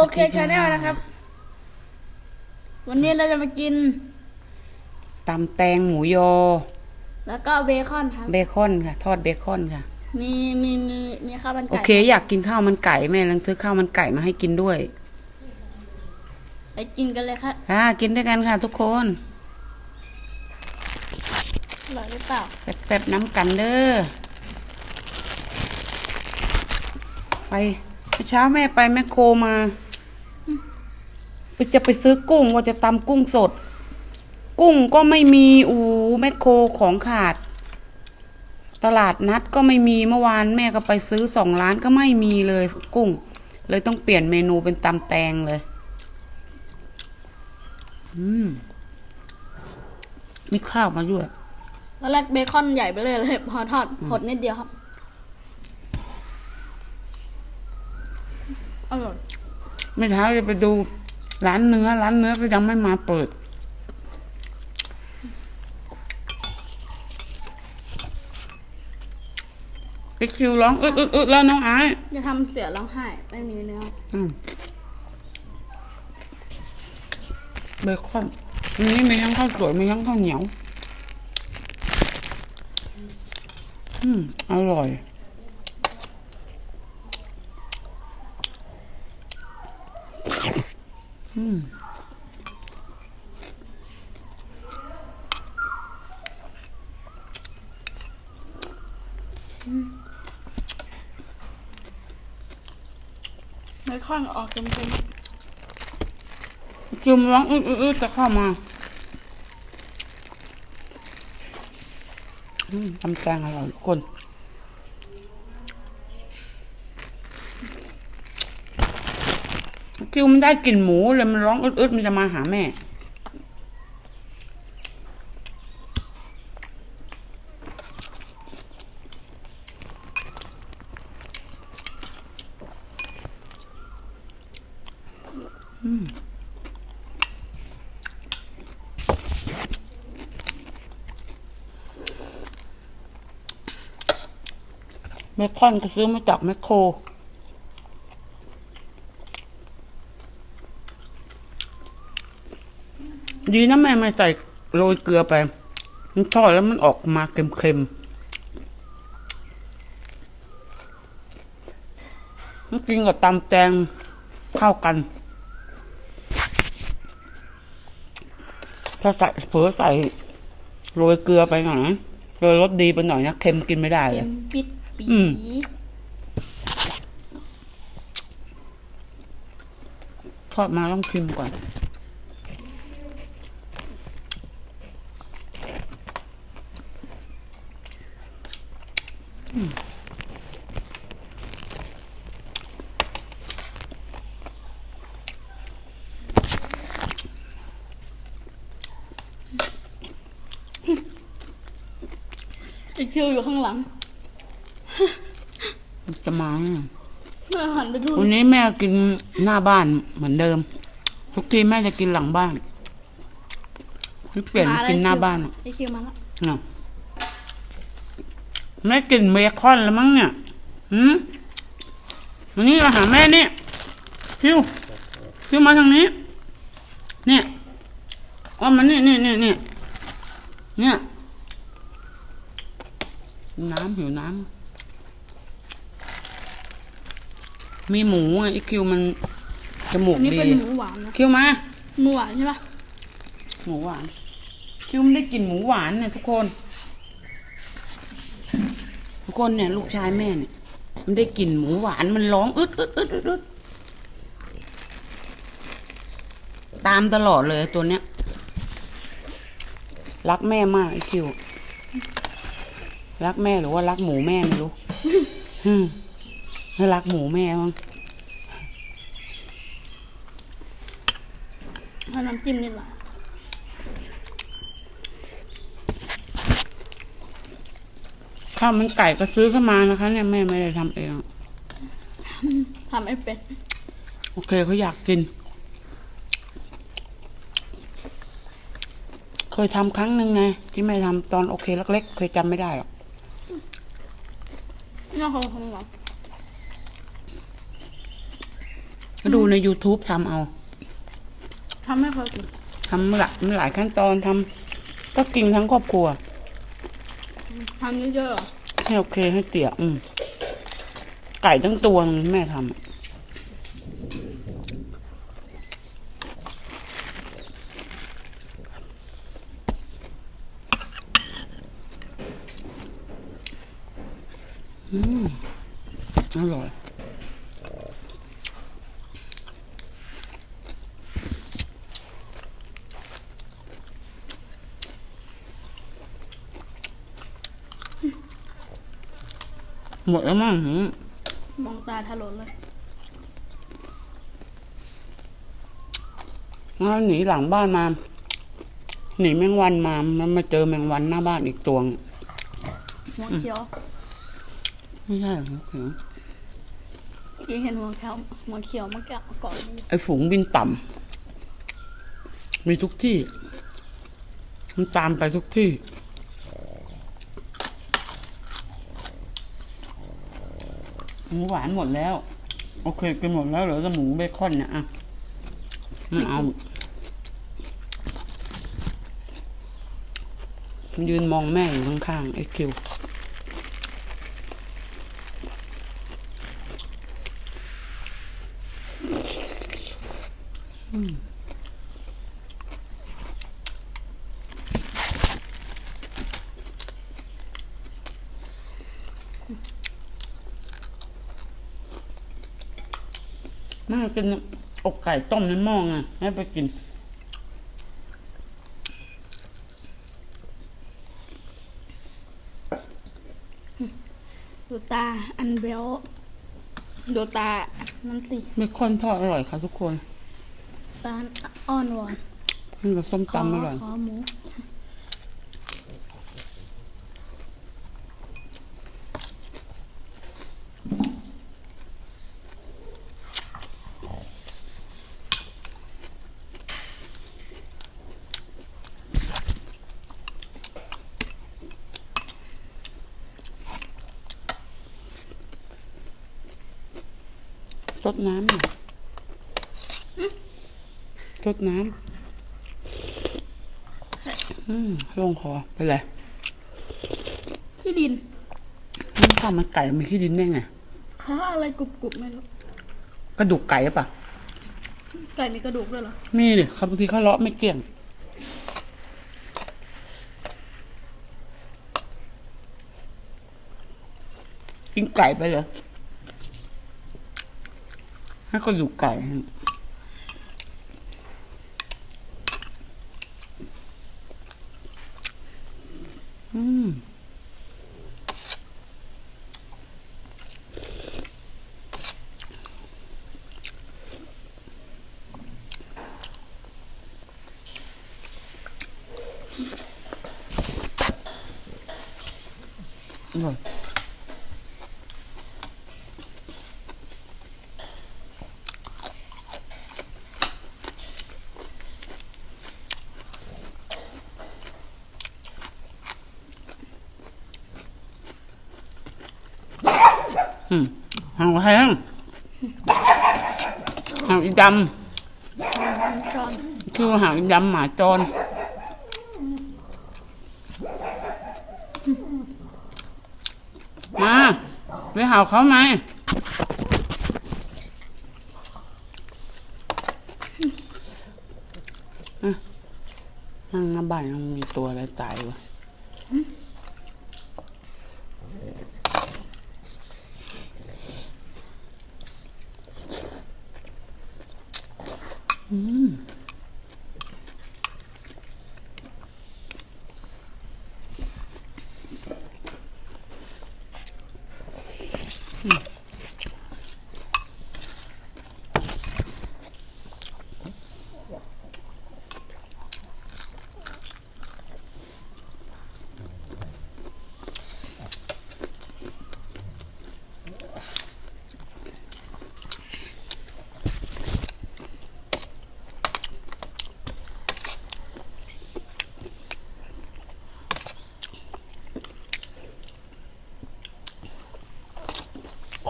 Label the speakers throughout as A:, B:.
A: ผมโอเคชาแนลนะครับ วันนี้เราจะมากิน
B: ตำแตงหมูยอ
A: แล้วก็เบคอนครับ
B: เบคอนค่ะ ทอดเบคอนค่ะ
A: มีมีมีมีข้าวมัน
B: โอ
A: ไก่
B: เค อยากกินข้าวมันไก่แม่ลังซื้อข้าวมันไก่มาให้กินด้วย
A: ไปกินกันเลยครับ
B: ค่ะ กินด้วยกันค่ะ ทุกคน
A: อร่อยหรือเปล่า
B: แซ่บๆน้ำกันเด้อไปเมื่อเช้าแม่ไปแมคโครมาไป จะไปซื้อกุ้งว่าจะตำกุ้งสด กุ้งก็ไม่มีอูแมคโครของขาด ตลาดนัดก็ไม่มีเมื่อวานแม่ก็ไปซื้อสองร้านก็ไม่มีเลยกุ้ง เลยต้องเปลี่ยนเมนูเป็นตำแตงเลย อืมมีข้าวมาด้วย
A: ตอนแรกเบคอนใหญ่ไปเลยเลยพอทอดหดนิดเดียวครับอร่อย
B: ไม่เท้าจะไปดู ร้านเนื้อ ร้านเนื้อก็ยังไม่มาเปิด ไปคิวร้องอึดอึดอึดแล้วน้องไอ้
A: จะทำเสือร้องไห้ไม่มีเนื้อ
B: อืมเบคอนอันนี้มีทั้งข้าวสวยมีทั้งข้าวเหนียว อืม อร่อย อืม
A: เบคอนออกเค็ม
B: คิวมันร้องอึดอึดอึดจะเข้ามาอืมตำแตงอร่อยทุกคน คิวมันได้กลิ่นหมูเลยมันร้องอึดๆมันจะมาหาแม่เมคอนก็ซื้อมาจากแมคโคร ดีนะแม่ไม่ใส่โรยเกลือไป มันทอดแล้วมันออกมาเค็มๆมันกินกับตำแตงเข้ากัน ถ้าใส่เผลอใส่โรยเกลือไปหน่อยนะโรยรสดีไปหน่อยนะเค็มกินไม่ได้
A: ๆ
B: เล
A: เค็
B: ย
A: มปิดปี
B: อืม ทอดมาต้องชิมก่อน
A: อคิวอยู่ข้างหลัง
B: จะมาเนี่ย
A: แม่หันไปดู
B: วันนี้แม่กินหน้าบ้านเหมือนเดิม ทุกทีแม่จะกินหลังบ้านไม่เปลี่ยน
A: มาแล้ว
B: กินหน้าบ้านอะ
A: ไอคิวมาแล้ว
B: น่ะแม่กินเบคอนแล้วมั้งเนี่ยหืมวันนี้มาหาแม่เนี่ยพิวพิวมาทางนี้ เนี่ยเอามานี่นี่นี่นี่เนี่ย น้ำหิวน้ำ มีหมูอะไอคิวมันจมูก
A: อันนี้
B: ดี
A: เป็นหมูหวานนะ
B: คิวมา
A: หมูหวานใช่ปะ
B: หมูหวาน คิวมันได้กลิ่นหมูหวานเนี่ยทุกคน ทุกคนเนี่ย ลูกชายแม่เนี่ย มันได้กลิ่นหมูหวานมันร้องอึดอึดอึดอึดอึดตามตลอดเลยตัวเนี้ย รักแม่มากไอคิว รักแม่หรือว่ารักหมูแม่ไม่รู้อืมไม่รักหมูแม่มั้ง
A: เอาน้ำจิ้มนิดหน่อย
B: ข้าวมันไก่ก็ซื้อเข้ามานะคะ เนี่ยแม่ไม่ได้ทำเอง
A: ทำไม่เป็น
B: โอเคเขาอยากกิน เคยทำครั้งหนึ่งไง ที่แม่ทำตอนโอเคเล็กๆ เคยจำไม่ได้หรอก
A: น่าคงคงหรอ
B: ก็ดูใน YouTube ทำเอา
A: ทำให้เขากิน
B: ทำหลายหลายขั้นตอนทำก็กินทั้งครอบครัว
A: ทำเยอะๆเหรอ
B: ให้โอเคให้เตี่ยอืมไก่ทั้งตัวนึงแม่ทำอะ อืมอร่อยหมดแล้วมั้งหืม
A: มองตาถลนเลย
B: งั้นหนีหลังบ้านมา หนีแมงวันมา มันมาเจอแมงวันหน้าบ้านอีกตัวง
A: หัวเขียว
B: ไม่ใช่เหรอเห็น
A: กินเห็นหัวเขียวหัวเขียวมันแกะเกาะอยู่
B: ไอ้ฝูงบินต่ำมีทุกที่ มันตามไปทุกที่หมูหวานหมดแล้ว โอเคกินหมดแล้วเหลือแต่หมูเบคอนเนี่ยอะไม่เอายืนมองแม่อยู่ข้างๆไอ้คิว แม่กินอกไก่ต้มในหม้อไงแม่ไปกิน
A: ดูตาอันเบลดูตา มันสิ
B: เบคอนทอดอร่อยค่ะทุกคน
A: ตาอ่อนหวาน
B: นี่กับส้ม
A: ขอ
B: ตำอร่อย
A: ขอหมู
B: รดน้ำหน่อย รดน้ำอืมลงคอไปเลย
A: ที่ดิน
B: นี่ข้าวมันไก่มีขี้ดินได้ไง
A: เขาอะไรกรุบกรุบๆไม่รู้
B: กระดูกไก่หรือเปล่ะ
A: ไก่มีกระดูกด้วยเหรอ
B: มีดิครับบางทีเขาเลาะไม่เกลี้ยงกินไก่ไปเลยให้กระดูกไก่ อืม อร่อยอืม หางแห้งหางอีดำชื่อหางอีดำหมาจรมาไปหาเขาไหมนั่งหน้าบ้านยังมีตัวอะไรตายวะอืม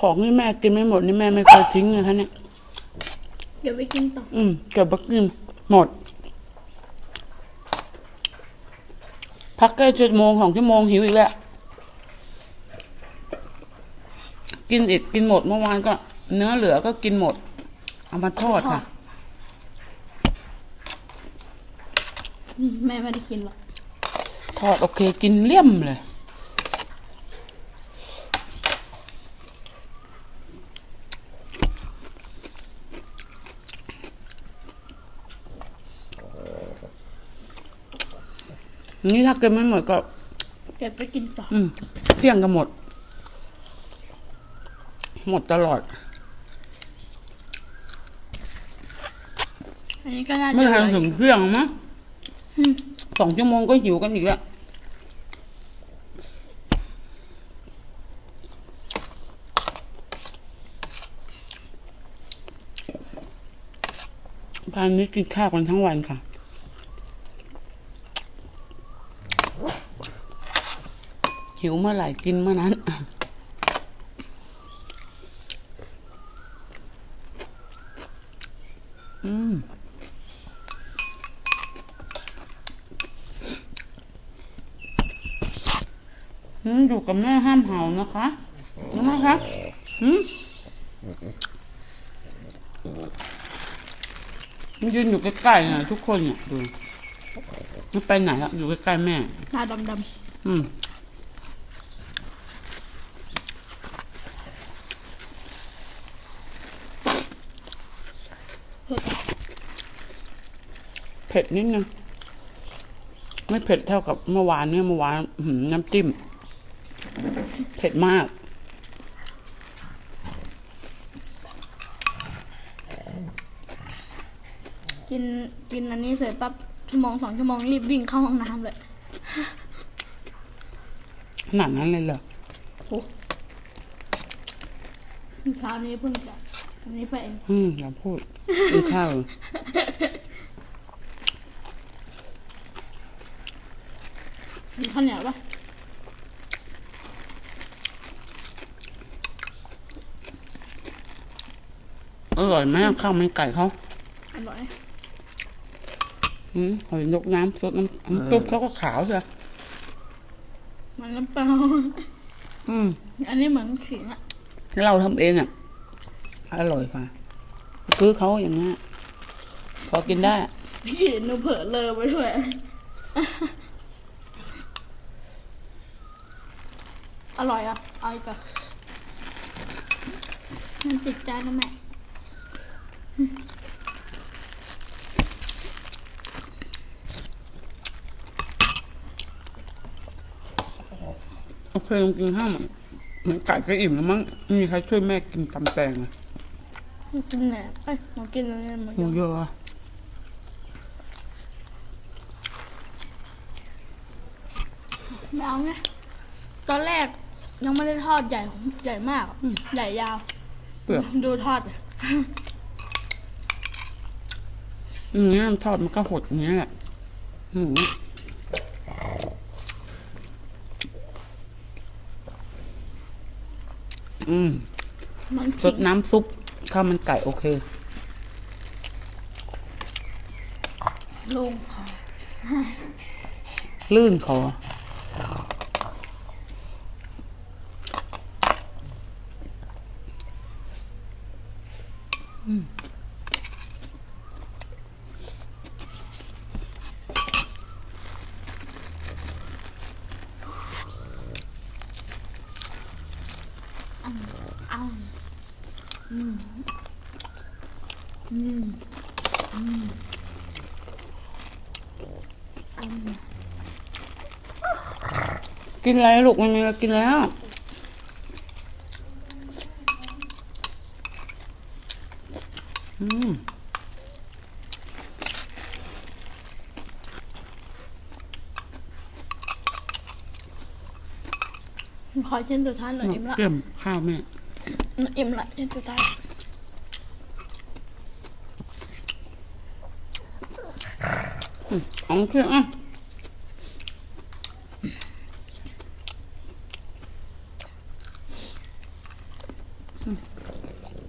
B: ของที่แม่กินไม่หมดนี่แม่ไม่เคยทิ้งเลยคะเนี่ย
A: เดี๋ยวไปกินต่อ
B: อืมเก็บไปกินหมด พักใกล้ชั่วโมงสองชั่วโมงหิวอีกแล้ว กินอีกกินหมดเมื่อวานก็ เนื้อเหลือก็กินหมด เอามาทอดค่ะ
A: อืมแม่ไม่ได้กินหรอก
B: ทอดโอเค กินเลี่ยมเลย นี่ถ้าเกินไม่หมดก็
A: เก็บไปกินต่อ
B: อืมเที่ยงก็หมด หมดตลอด
A: อันนี้ก็น่าจะ
B: ไม่
A: เหลื
B: ทัน
A: อ
B: ถึงเที่ยงมั้ง
A: อืม
B: สองชั่วโมงก็หิวกันอีกแล้วบ้านนี้กินข้าวกันทั้งวันค่ะ หิวเมื่อไหร่กินเมื่อนั้น อืมอืมอยู่กับแม่ห้ามเห่านะคะรู้ไหมคะอืมมันยืนอยู่ใกล้ๆน่ะทุกคนเนี่ยดูไม่ไปไหนอะอยู่ใกล้ๆแม่
A: หน้าดำ
B: อืม เผ็ดนิดนึงไม่เผ็ดเท่ากับเมื่อวานเนี่ยเมื่อวานอื้อหือน้ำจิ้ม เผ็ดมาก
A: ๆกินกินอันนี้เสร็จปั๊บชั่วโมงสองชั่วโมงรีบวิ่งเข้าห้องน้ำเลย
B: ขนาดนั้นเลยเหรอ
A: เช้านี้เพิ่งจะอันนี้ไปเอง
B: อืมอย่าพูดกินข้าว
A: มีข้าวเหนียวปะ
B: อร่อยไหมข้าวมันไก่เขา
A: อร่อย
B: อืมหอยนกน้ำซดน้ำน้ำซุปเขาก็ขาวใช่ไหม
A: มันน้ำเปล่า
B: อืม
A: อันนี้เหมือนขิงอะ
B: เราทำเองอะ อร่อยค่ะคือเขาอย่างเงี้ยพอกินได้
A: พี่หนูเผลอเลอไปด้วย อร่อยอะเอาอีกอะมันติดใจนะแม่
B: โอเคลองกินข้าวมันมันไก่ก็อิ่มแล้วมั้งไม่มีใครช่วยแม่กินตำแตงเลย
A: หนูกินแหนมเอ้ยหนูกินอะไรหมด
B: หมู
A: ยัง
B: เยอะอะ
A: ไม่เอาไงตอนแรก ยังไม่ได้ทอดใหญ่ใหญ่มากอะใหญ่ยาว
B: เปลือก
A: ดูทอดดิ
B: อืมนี่มันทอดมันก็หดอย่างเงี้ยแหละหมูอืม
A: มัน
B: ส
A: ขิ
B: ด
A: ง
B: น้ำซุปข้าวมันไก่โอเค
A: ลงคอ
B: ลื่นคออืม
A: เอาอืมอืมอืมอืม
B: กินอะไรลูกมันมีอะไรกินแล้ว อืม
A: ขอชิ้นสุดท้ายหน่อยอิ่มละ
B: เกี่ยมข้าวแม่
A: อิ่มละนี่จะได้
B: ของเครื่องอะ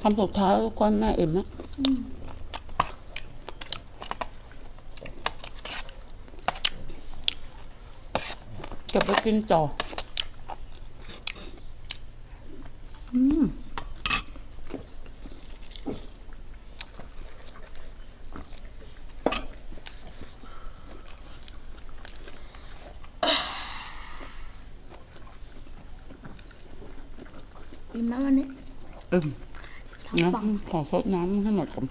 B: คำสุดท้ายก็แม่อิ่มนะเก็บไปกินต่อ อิ่ม
A: แล้ววันนี้
B: อึม
A: ทั้งปัง
B: น้ำขอซดน้ำให้หมดก่อน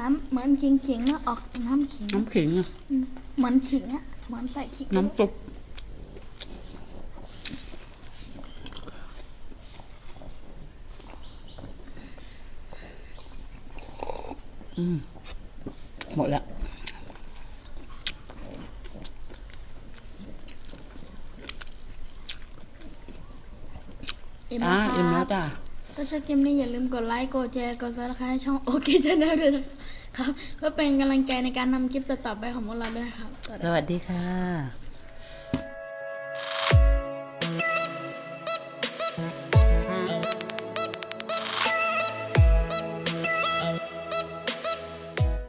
A: น้ำเหมือนขิงขิงๆนะออกน้ำขิง
B: น้ำขิงอะ
A: อืมเหมือนขิงอะเหมือนใส่ขิง
B: น้ำซุปอืมหมดแล้ว
A: ม
B: จ้า
A: แล้วค
B: อิ่มแล้
A: รั
B: ว
A: บ
B: จ้า
A: ถ้าชอบคลิปนี้อย่าลืมกดไลค์ กดแชร์ กดซับสไครต์ช่องโอเคชาแนลด้วยนะครับเพื่อเป็นกำลังใจในการทำคลิปต่อๆไปของพวกเราด้วยนะครับ สวัสดี
B: สวัสดีค่ะ